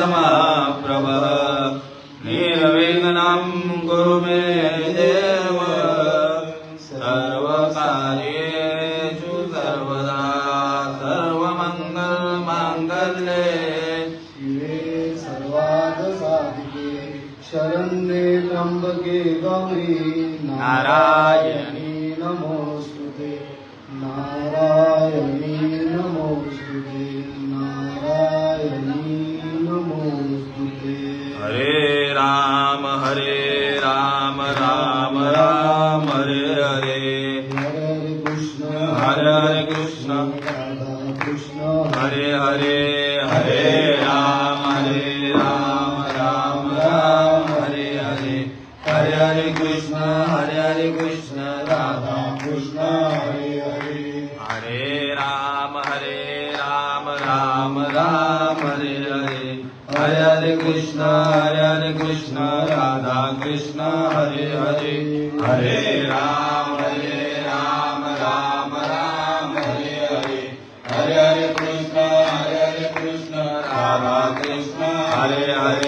समाप्रभः। निर्विघ्नं कुरु मे देव। सर्वकार्येषु सर्वदा सर्वमङ्गलमाङ्गल्ये। शिवे सर्वादसाधिके शरण्ये त्र्यम्बके गौरी। नारायणी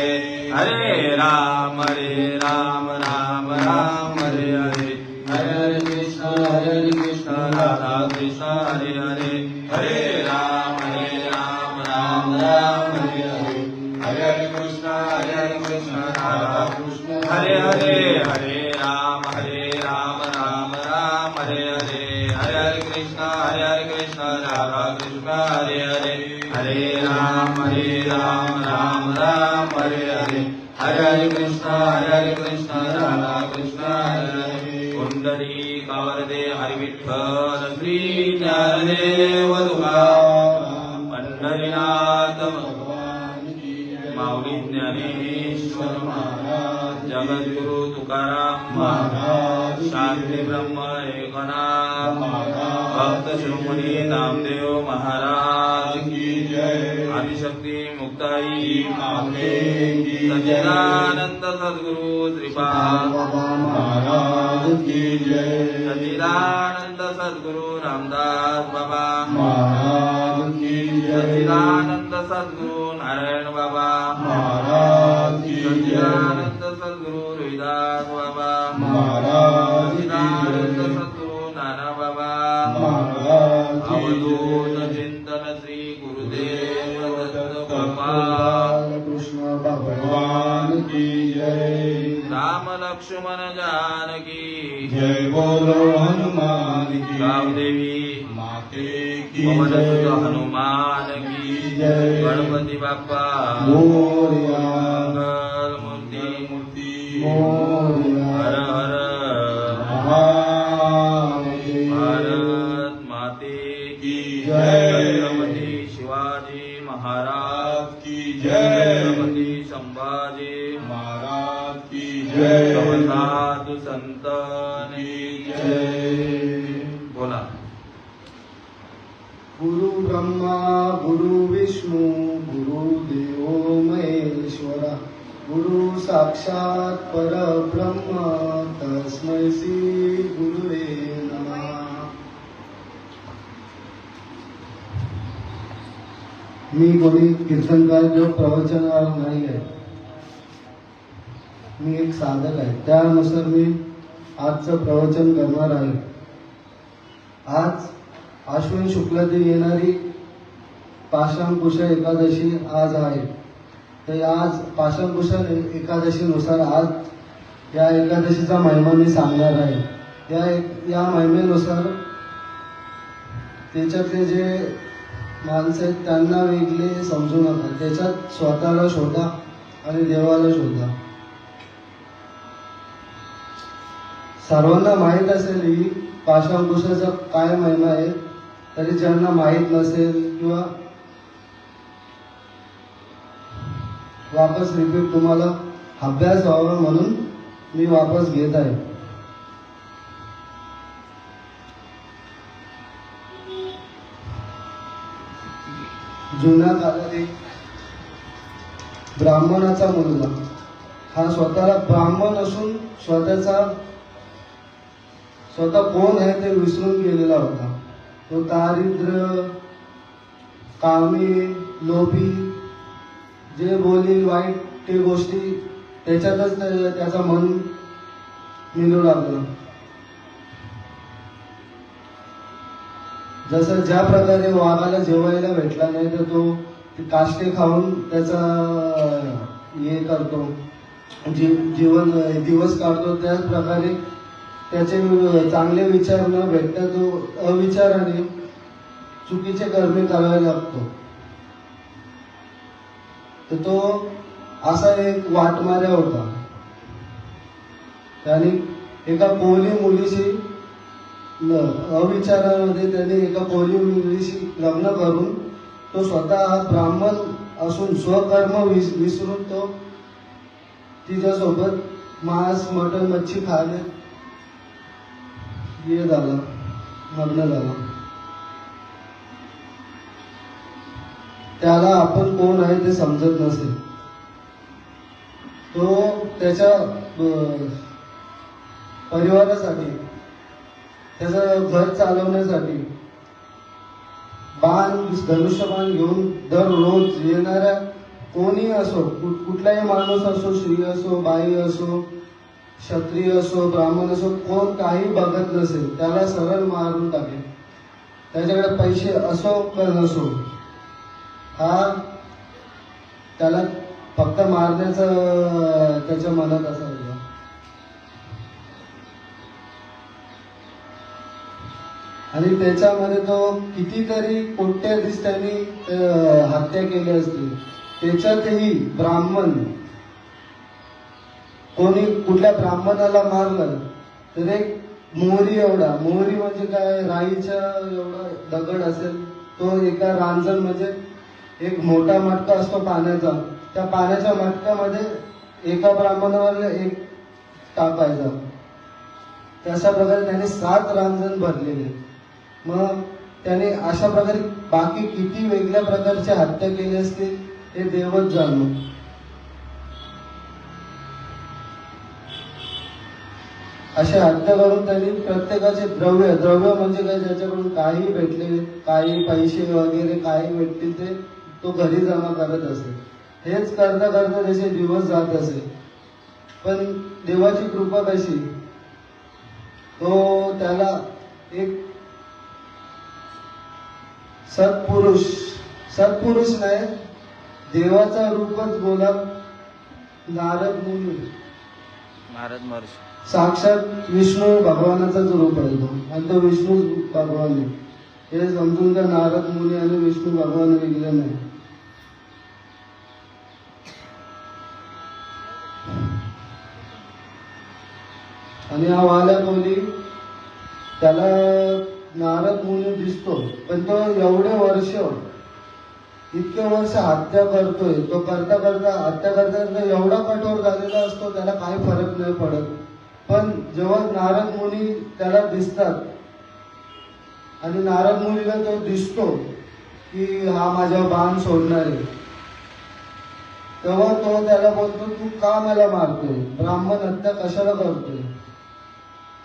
हरे हरे हरे राम हरे राम राम राम हरे हरे। हरे हरे कृष्ण हरे हरे कृष्ण राधा कृष्ण हरे हरे। हरे राम हरे राम राम राम हरे हरे। हरे हरे कृष्ण हरे हरे कृष्ण राधा कृष्ण। हरे हरे। जगद्गुरु तुकाराम महाराज शांती ब्रह्म एकनाथ भक्त शिरोमणी नामदेव महाराज की जय। आदिशक्ती मुक्ताई सच्चिदानंद सद्गुरु श्रीपाद महाराज की जय। सच्चिदानंद सद्गुरु रामदास बाबा। महाराज की जय। सच्चिदानंद सद्गुरु नारायण बाबा। महाराज की जय। अवधूत जय चिंतन श्री गुरुदेव दत्त गोपाल कृष्ण भगवान की जय राम लक्ष्मण जानकी जय बोलो हनुमान की गावदेवी माते की पवन सुत जय हनुमान की जय. गणपती बाप्पा मोरया मंगल मूर्ती मूर्ती मी कोणी कीर्तनकार किंवा प्रवचनकार नाही आहे. मी एक साधक आहे. त्यानुसार मी आजचं प्रवचन करणार आहे. आज अश्विन शुक्लातील येणारी पाषाणकुशा एकादशी आज आहे. तर आज पाषाणकुशा एकादशीनुसार आज या एकादशीचा महिमा मी सांगणार आहे. या या महिमेनुसार त्याच्यातले जे माणसे त्यांना वेगळे समजू नका त्याच्यात स्वतःला शोधा आणि देवाला शोधा. सर्वांना माहीत असेल ही पाषाणकुशाचा काय महिमा आहे तरी ज्यांना माहीत नसेल किंवा वापस रिपीट तुम्हाला अभ्यास व्हावा म्हणून मी वापस घेत आहे. जुन्या काळात एक ब्राह्मणाचा मुलगा. हा स्वतःला ब्राह्मण असून स्वतःचा स्वतः कोण आहे ते विसरून गेलेला होता. तो दारिद्र्य कामी लोभी जे बोलील वाईट ते गोष्टी त्याच्यातच त्याचा त्याचं मन मिळू लागलं. जसं ज्या प्रकारे वाघाला जेवायला भेटला नाही तर तो काष्टे खाऊन त्याचा हे करतो. जी जीवन दिवस काढतो. त्याच प्रकारे त्याचे चांगले विचार न भेटता तो अविचाराने चुकीचे कर्मे करायला लागतो. तर तो असा एक वाटमाऱ्या होता. त्याने एका कोहली मुलीशी अविचारामध्ये त्याने एका कोरी मुलीशी लग्न करून तो स्वतः हा ब्राह्मण असून स्वकर्म विस विसरून तो तिच्यासोबत मांस मटण मच्छी खाणे हे झालं लग्न झालं. त्याला आपण कोण आहे ते समजत नसेल तो त्याच्या परिवारासाठी त्याचं घर चालवण्यासाठी बाण धनुष्यबाण घेऊन दररोज येणाऱ्या कोणी असो कुठलाही माणूस असो स्त्री असो बाई असो क्षत्रिय असो ब्राह्मण असो कोण काही बघत नसेल त्याला सरळ मारून टाकेल. त्याच्याकडे पैसे असो का नसो हा त्याला फक्त मारण्याचं त्याच्या मनात असं आणि त्याच्यामध्ये तो कितीतरी कोट्याधीश त्यांनी हत्या केली असती. त्याच्यातही ब्राह्मण कोणी कुठल्या ब्राह्मणाला मारलं तर एक मोहरी एवढा. मोहरी म्हणजे काय? राईच्या एवढा दगड असेल तो एका रांजण म्हणजे एक मोठा मटका असतो पाण्याचा. त्या पाण्याच्या मटक्यामध्ये एका ब्राह्मणावर एक टाकायचा तशा प्रकारे त्याने सात रांजण भरलेले. मग त्याने अशा प्रकारे बाकी किती वेगळ्या प्रकारच्या हत्या केली असतील हे देवच जाणो असे हत्या करून त्यांनी प्रत्येकाचे द्रव्य द्रव्य म्हणजे काय ज्याच्याकडून काही भेटले काही पैसे वगैरे काही भेटतील ते तो घरी जमा करत असे. हेच करता करता त्याचे दिवस जात असे. पण देवाची कृपा कशी? तो त्याला एक सत्पुरुष सत्पुरुष नाही देवाचा रूपच बोला नारद मुनी. नारद महर्षी. साक्षात विष्णू भगवानाचा जो रूप आहे तो. आणि तो विष्णू भगवान. आहे हे समजून का नारद मुनी आणि विष्णू भगवान वेगळे नाही. आणि हा वाल्या कोली त्याला नारद मुनी दिसतो पण तो एवढे वर्ष इतके वर्ष हत्या करतोय. तो करता करता हत्या करता करता एवढा कठोर झालेला असतो त्याला काही फरक नाही पडत. पण जेव्हा नारद मुनी त्याला दिसतात आणि नारद मुनीला तो दिसतो की हा माझ्या बाण सोडणार आहे तेव्हा तो त्याला बोलतो तू का मला मारतोय? ब्राह्मण हत्या कशाला करतोय?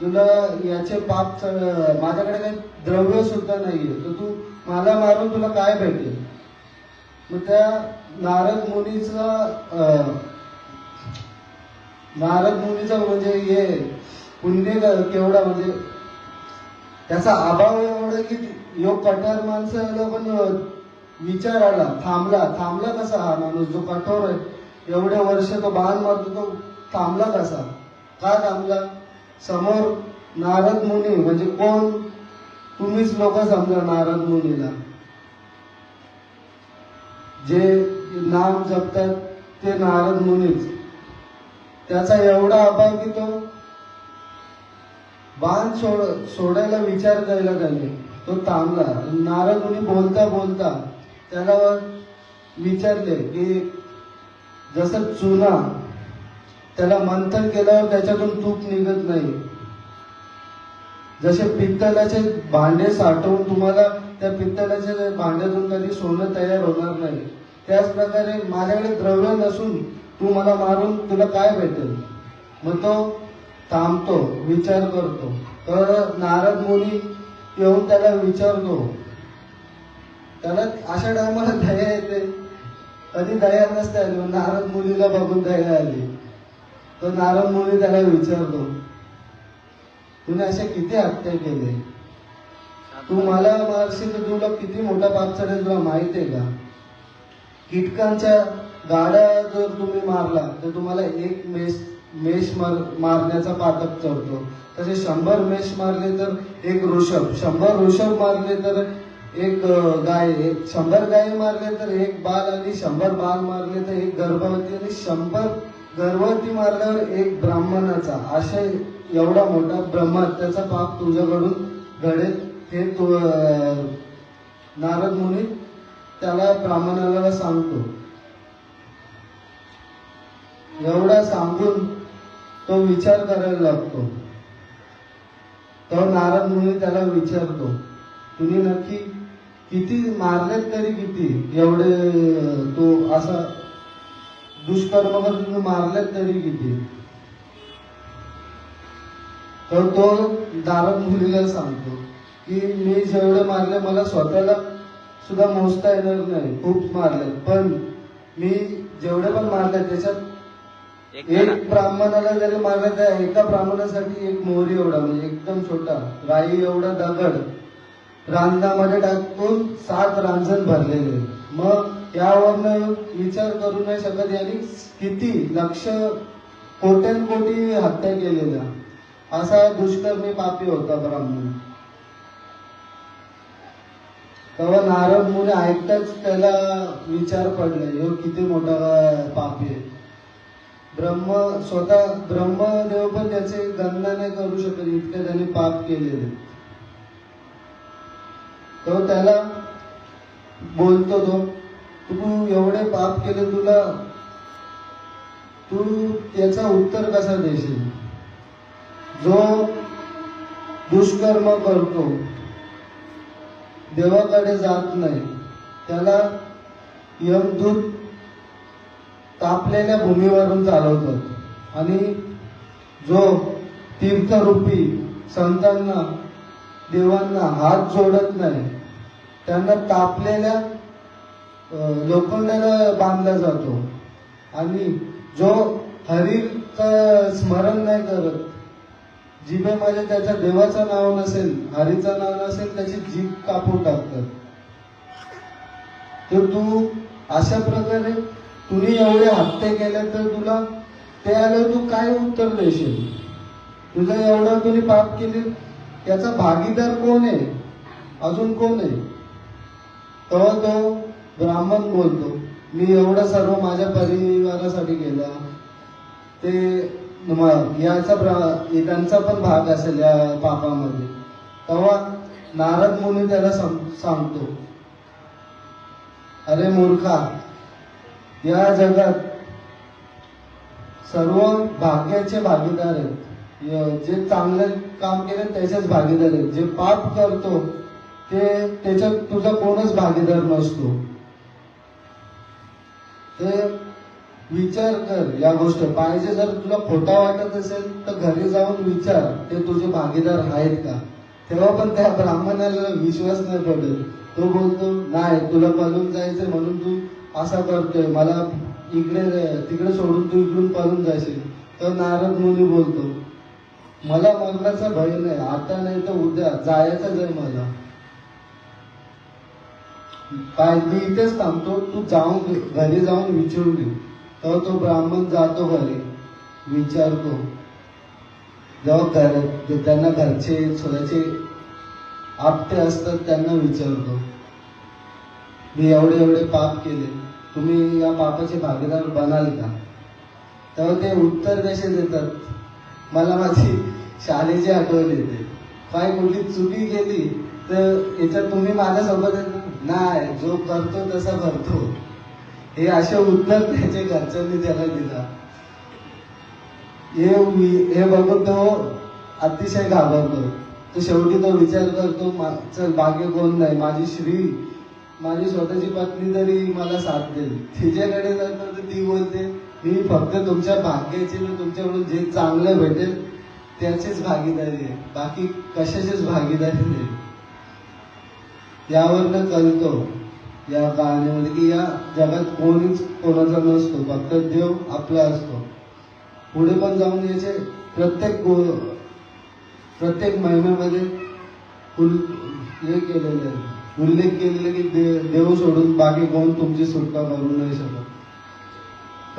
तुला याचे पाप माझ्याकडे काही द्रव्य सुद्धा नाहीये. तर तू मला मारून तुला काय भेटेल? मग त्या नारद मुनीचा नारद मुनीचा म्हणजे हे पुण्य केवढा म्हणजे त्याचा अभाव एवढा की यो कठोर माणसाला पण विचार आला थांबला. थांबला कसा हा माणूस? जो कठोर आहे. एवढे वर्ष तो बाण मारतो तो थांबला कसा? का थांबला? समोर नारद मुनी म्हणजे कोण? तुम्हीच लोक समजा नारद मुनीला. जे नाम जपतात ते नारद मुनीच. त्याचा एवढा अभाव की तो बाण सोड सोडायला विचार करायला त्याने तो थांबला. नारद मुनी बोलता बोलता त्याला विचारले की जसं चुना त्याला मंथन केल्यावर त्याच्यातून तूप निघत नाही. जसे पित्तलाचे भांडे साठवून तुम्हाला त्या पित्तलाच्या भांड्यातून कधी सोनं तयार होणार नाही त्याच प्रकारे माझ्याकडे द्रव्य नसून तू मला मारून तुला काय भेटेल? मग तो थांबतो विचार करतो. तर नारद मुनी येऊन त्याला विचारतो त्याला अशा टायमाला दया येते? कधी दया नसते आली मग नारद मुलीला बघून दया आली. तर नारद मुनी त्याला विचारतो तुने असे किती हत्या केले? तू मला मारशील तर तुला किती मोठा पाप चढेल तुला माहीत आहे का? कीटकांच्या गाड्या जर तुम्ही मारला तर तुम्हाला एक मेष मेष मार मारण्याचा पातक चढतो. तसे शंभर मेष मारले तर एक ऋषभ शंभर ऋषभ मारले तर एक गाय एक शंभर गाय मारले तर एक बाल आणि शंभर बाल मारले तर एक गर्भवती आणि शंभर गर्भवती मारल्यावर एक ब्राह्मणाचा अशा एवढा मोठा ब्रह्महत्याचा पाप तुझ्याकडून घडेल हे तू नारद मुनी त्याला ब्राह्मणाला सांगतो. एवढा सांगून तो विचार करायला लागतो. तो नारद मुनी त्याला विचारतो तुम्ही नक्की किती मारलेत तरी किती? एवढे तो असा दुष्कर्म करून तुम्ही मारलेत तरी किती? तर तो नारद मुलीला सांगतो की मी जेवढे मारले मला स्वतःला सुद्धा मोजता येणार नाही. खूप मारले. पण मी जेवढे पण मारले त्याच्यात एक ब्राह्मणाला जरी मारलं तर एका ब्राह्मणासाठी एक मोहरी एवढा म्हणजे एकदम छोटा. राई एवढा दगड. रांजणामध्ये टाकून सात रांजण भरलेले. मग यावरनं विचार करू नाही शकत यांनी किती लक्ष कोट्यान कोटी हत्या केलेल्या. असा दुष्कर्मी पापी होता ब्राह्मण. तेव्हा नारद मुनी ऐकताच त्याला विचार पडले हो किती मोठा पापी आहे. ब्रह्म स्वतः ब्रह्मदेव पण त्याचे गणना नाही करू शकत इतके त्याने पाप केलेले. तो त्याला बोलतो तो तू एवढे पाप केले तुला तू त्याचा उत्तर कसा देशील? जो दुष्कर्म करतो देवाकडे जात नाही त्याला यमदूत तापलेल्या भूमीवरून चालवतात. आणि जो तीर्थरूपी संतांना देवांना हात जोडत नाही त्यांना तापलेल्या लोखंडाला बांधला जातो. आणि जो हरीचं स्मरण नाही करत जिभेमध्ये त्याच्या देवाचं नाव नसेल हरीचं नाव नसेल त्याची जीभ कापून टाकतात. तर तू अशा प्रकारे तुम्ही एवढे हत्ते केले तर तुला ते आलं तू काय उत्तर देशील? तुझं एवढं तुम्ही पाप केले त्याचा भागीदार कोण आहे? अजून कोण आहे? तेव्हा तो ब्राह्मण बोलतो. मी एवढं सर्व माझ्या परिवारासाठी गेला ते याचा प्रा- त्यांचा पण भाग असेल या पापामध्ये. तेव्हा नारद मुनी त्याला सांगतो. अरे मूर्खा या जगात सर्व भाग्याचे भागीदार आहेत. जे चांगले काम केले त्याचेच भागीदार आहेत. जे पाप करतो ते त्याच्यात तुझा कोणच भागीदार नसतो. ते विचार कर या गोष्ट. पाहिजे जर तुला खोटा वाटत असेल तर घरी जाऊन विचार ते तुझे भागीदार आहेत का? तेव्हा पण त्या ब्राह्मणाला विश्वास नाही पडेल तो बोलतो नाही तुला पळून जायचं म्हणून तू असा करतोय. मला इकडे तिकडे सोडून तू इकडून पळून जायशील तर नारद मुनी बोलतो मला मरणाचा भय नाही. आता नाही तर उद्या जायचंच आहे मला. काय मी इथेच थांबतो. तू जाऊन घरी जाऊन विचारून घे. तेव्हा तो ब्राह्मण जातो घरी. विचारतो. जेव्हा घर त्यांना घरचे स्वतःचे आपटे असतात त्यांना विचारतो. मी एवढे एवढे पाप केले. तुम्ही या पापाचे भागीदार बनाल का? तेव्हा ते उत्तर कसे देतात? मला माझी शाळेची आठवण येते. काय कुठली चुकी केली तर याच्यात तुम्ही माझ्यासोबत नाही जो करतो तसा करतो. हे असे उत्तर त्याच्या घरच्यांनी त्याला दिला. हे हे बघून तो अतिशय घाबरतो. तो शेवटी तो विचार करतो चल भाग्य कोण नाही? माझी श्री माझी स्वतःची पत्नी तरी मला साथ देईल. तिच्याकडे जातो तर ती बोलते मी फक्त तुमच्या भाग्याची तुमच्याकडून जे चांगलं भेटेल त्याचीच भागीदारी आहे. बाकी कशाचीच भागीदारी नाही. यावरनं कळतो. या कहाणीमध्ये की या जगात कोणीच कोणाचा नसतो. फक्त देव आपला असतो. पुढे पण जाऊन याचे प्रत्येक गो- प्रत्येक महिन्यामध्ये हे केलेलं आहे. उल्लेख केलेला की दे- देव सोडून बाकी कोण तुमची सुटका करू नाही शकत.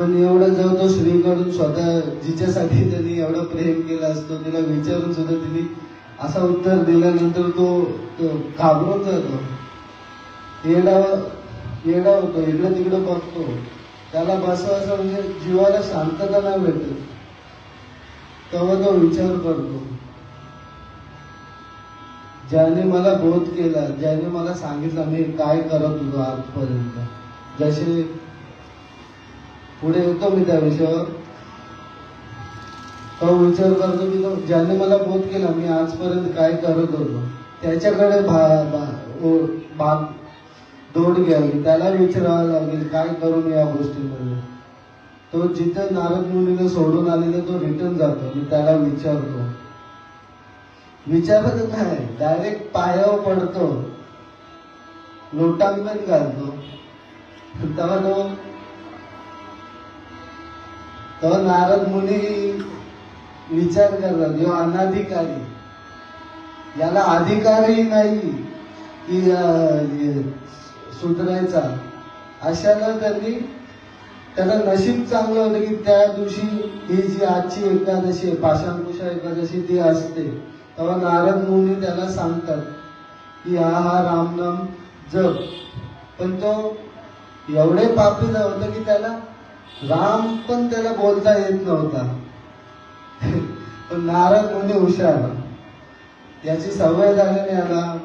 पण एवढं जर तो श्रीकडून स्वतः जिच्यासाठी त्यांनी एवढं प्रेम केलं असतो तिला विचारून सुद्धा तिने असा उत्तर दिल्यानंतर तो घाबरून जातो. येडा येडा होतो इकडं तिकडं बघतो. त्याला बसवायचं म्हणजे जीवाला शांतता नाही भेटत. तेव्हा तो विचार करतो. ज्याने मला बोध केला ज्याने मला सांगितलं मी काय करत होतो आजपर्यंत? जसे पुढे येतो मी त्या विषयावर. तो विचार करतो की तो ज्याने मला बोध केला मी आजपर्यंत काय करत होतो त्याच्याकडे भा भा- भाग दोड घ्यावी. त्याला विचारावं लागेल काय करू मी या गोष्टीमध्ये? तो जिथे नारद मुनीला सोडून आलेला तो रिटर्न जातो. मी त्याला विचारतो. विचारत काय? डायरेक्ट पायावर पडतो. लोटांगण घालतो. तेव्हा तो तेव्हा नारद मुनी विचार करतात यो अनाधिकारी. याला अधिकारही नाही की सुधरायचा. अशाला त्यांनी त्याला नशीब चांगलं होतं की त्या दिवशी ही जी आजची एकादशी आहे पाषाणकुशा एकादशी ती असते तेव्हा नारद मुनी त्याला सांगतात की हा हा रामनाम जप. पण तो एवढे पापी होतं की त्याला राम पण त्याला बोलता येत नव्हता. पण नारद मुनी हुशार याची सवय झाली याला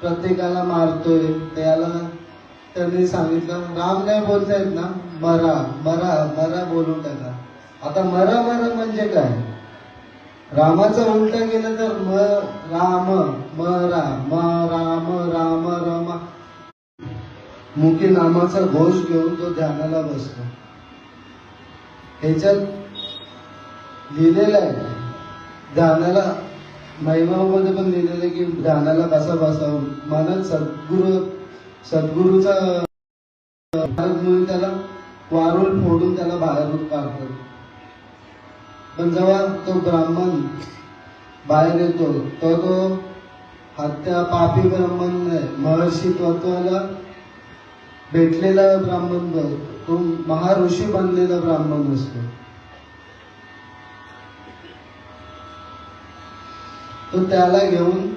प्रत्येकाला मारतोय. त्याला त्यांनी सांगितलं राम नाही बोलतायत ना? मरा मरा मरा बोलून टाका. आता मरा मरा म्हणजे काय? रामाचं उलट गेलं तर म राम मरा म राम राम राम. मुखी नामाचा घोष घेऊन तो ध्यानाला बसतो. ह्याच्यात लिहिलेलं आहे ध्यानाला महिमामध्ये पण लिहिलेलं आहे की ध्यानाला कसा बसावं मनात सद्गुरु सद्गुरूचा म्हणून त्याला वारुळ फोडून त्याला बाहेर काढतात. पण जेव्हा तो ब्राह्मण बाहेर येतो तर तो हत्या पापी ब्राह्मण नाही महर्षी तत्वाला भेटलेला ब्राह्मण तो महाऋषी बनलेला ब्राह्मण असतो. तो त्याला घेऊन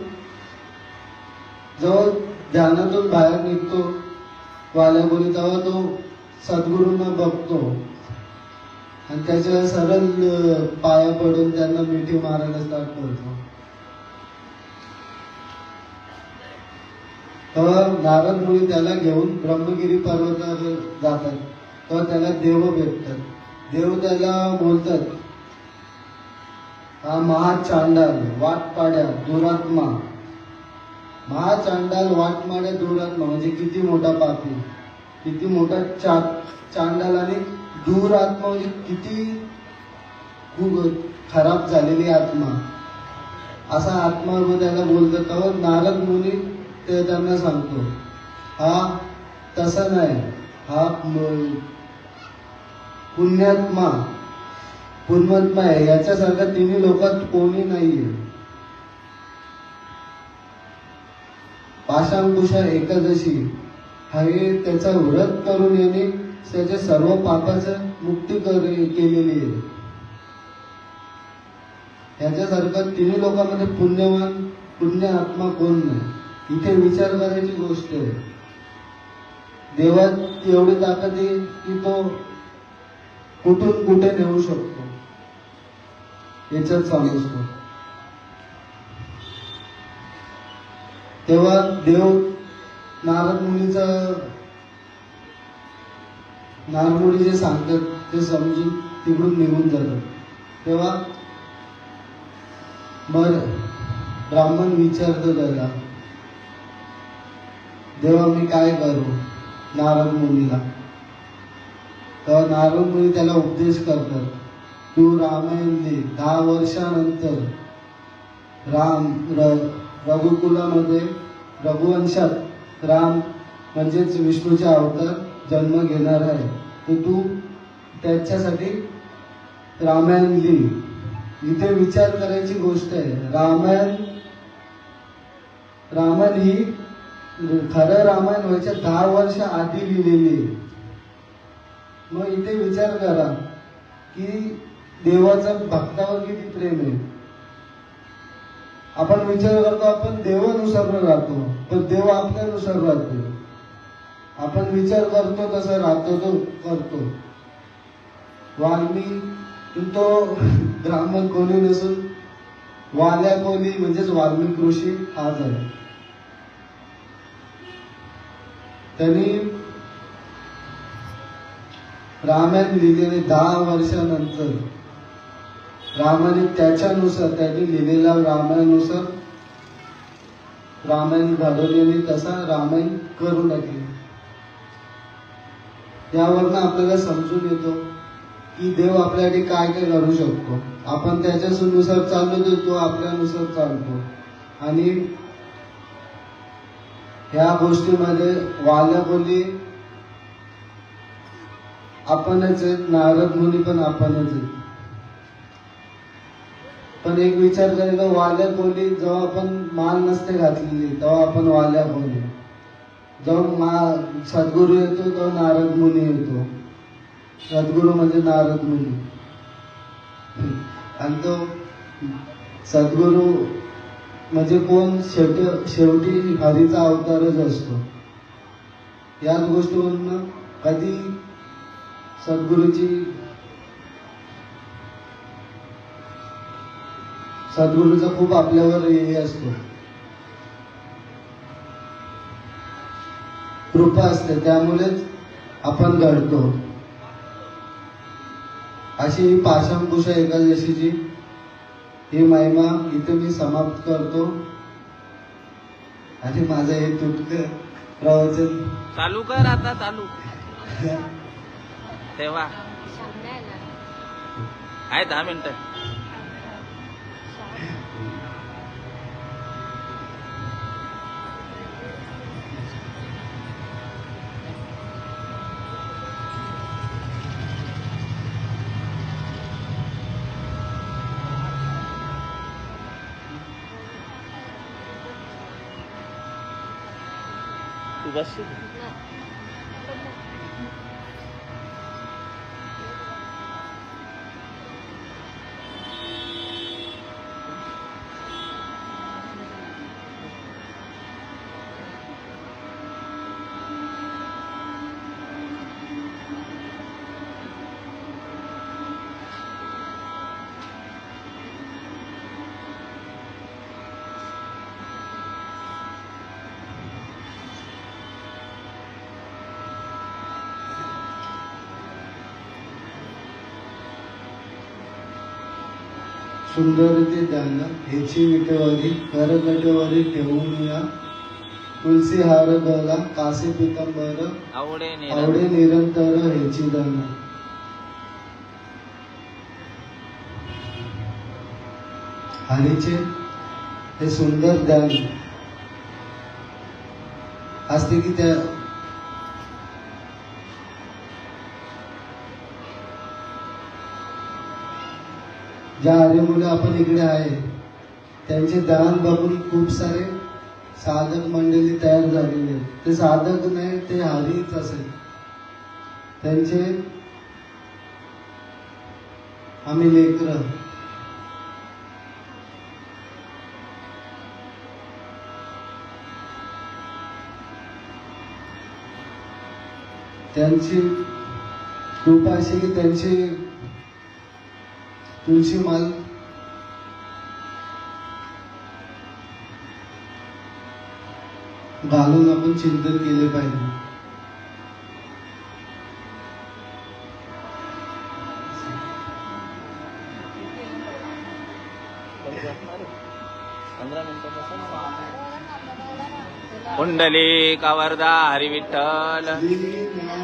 जेव्हा ध्यानातून बाहेर निघतो. वाल्याबोली तेव्हा तो सद्गुरूंना बघतो. आणि त्याच्या सरळ पाया पडून त्यांना मिठी मारायला स्टार्ट करतो. तेव्हा नारद मुली त्याला घेऊन ब्रह्मगिरी पर्वतावर जातात. तेव्हा त्याला देव भेटतात. देव त्याला बोलतात हा महाचांडाल वाटपाड्या दुरात्मा. महाचांडाल वाटमाड्या दुरात्मा म्हणजे किती मोठा पापी. किती मोठा चा चांडाल आणि दुरात्मा म्हणजे किती खूप खराब झालेली आत्मा. असा आत्मा व त्याला बोलतो तर नारद मुनी ते त्यांना सांगतो. हा तसा नाही. हा पुण्यात्मा. पुण्यात्मा आहे. याच्यासारखा तिन्ही लोकात कोणी नाहीये. पाशांकुशा एकादशी. हे त्याचा व्रत करून याने त्याच्या सर्व पापाचं मुक्ती कर- केलेली आहे. याच्यासारखं तिन्ही लोकांमध्ये पुण्यवान पुण्य आत्मा कोण नाही? इथे विचार करायची गोष्ट आहे. देवात एवढी ताकद आहे की तो कुठून कुठे नेऊ शकतो? याच्यात समजतो तेव्हा देव नारद मुनीचा नारद मुली जे सांगतात ते समजून तिकडून निघून जातात. तेव्हा मग ब्राह्मण विचारतो त्याला देवा मी काय करू नारद मुलीला तेव्हा नारद मुली त्याला उपदेश करतात. तू रामायण लिह दहा वर्षानंतर राम र रघुकुलामध्ये रघुवंशात राम म्हणजेच विष्णूच्या अवतार जन्म घेणार आहे. तर तू त्याच्यासाठी रामायण लिही. इथे विचार करायची गोष्ट आहे. रामायण रामायण ही खरं रामायण व्हायच्या दहा वर्ष आधी लिहिलेली आहे. मग इथे विचार करा की देवाचं भक्तावर किती प्रेम आहे. आपण विचार करतो आपण देवानुसार राहतो पण देव आपल्यानुसार राहतो. आपण विचार करतो तसा राहतो तो करतो. वाल्मी तो ब्राह्मण कोणी नसून वाल्या कोली म्हणजेच वाल्मिक ऋषी हाच आहे. त्यांनी रामायण लिहिलेले दहा वर्षानंतर रामाने त्याच्यानुसार त्यांनी लिहिलेल्या रामायणानुसार रामायण घडवलेली तसा रामायण करू लागले यावरनं आपल्याला समजून येतो की देव आपल्यासाठी काय काय करू शकतो. आपण त्याच्यानुसार चाललो तर तो आपल्यानुसार चालतो. आणि ह्या गोष्टीमध्ये वाल्या बोली आपणच आहेत नारद मुनी पण आपणच आहेत. पण एक विचार करायला वाल्या खोली जेव्हा आपण माल नसते घातलेली तेव्हा आपण वाल्या खोली. जेव्हा मा सद्गुरू येतो तेव्हा नारद मुनी येतो. सद्गुरू म्हणजे नारद मुनी. आणि तो सद्गुरू म्हणजे कोण? शेवटी शेवटी हरीचा अवतारच असतो. याच गोष्टीवरनं कधी सद्गुरूची सद्गुरूचा खूप आपल्यावर हे असतो. कृपा असते त्यामुळेच आपण घडतो. अशी ही पाषाणकुशा एकादशीची ही महिमा इथे मी समाप्त करतो. आणि माझं हे तुटक प्रवचन. चालू कर आता चालू. तेव्हा. आहे दहा मिनिटं. तू बसशील सुंदर ते ध्यान हेची विटेवारी करकटेवारी ठेवून या. तुलसी हार गला कासे पितांबर आवडे निरंतर. हेची दान. हरीचे हे सुंदर ध्यान असते की त्या ज्या आर्यमुले आपण इकडे आहे त्यांचे दान बघून खूप सारे साधक मंडळी तयार झालेले आहेत. ते साधक नाही ते हरीच असेल. त्यांचे आम्ही लेकर. त्यांची कृपा अशी की त्यांची तुळशी माल. घालून आपण चिंतन केले पाहिजे. पुंडली कावरदा हरी विठ्ठल श्री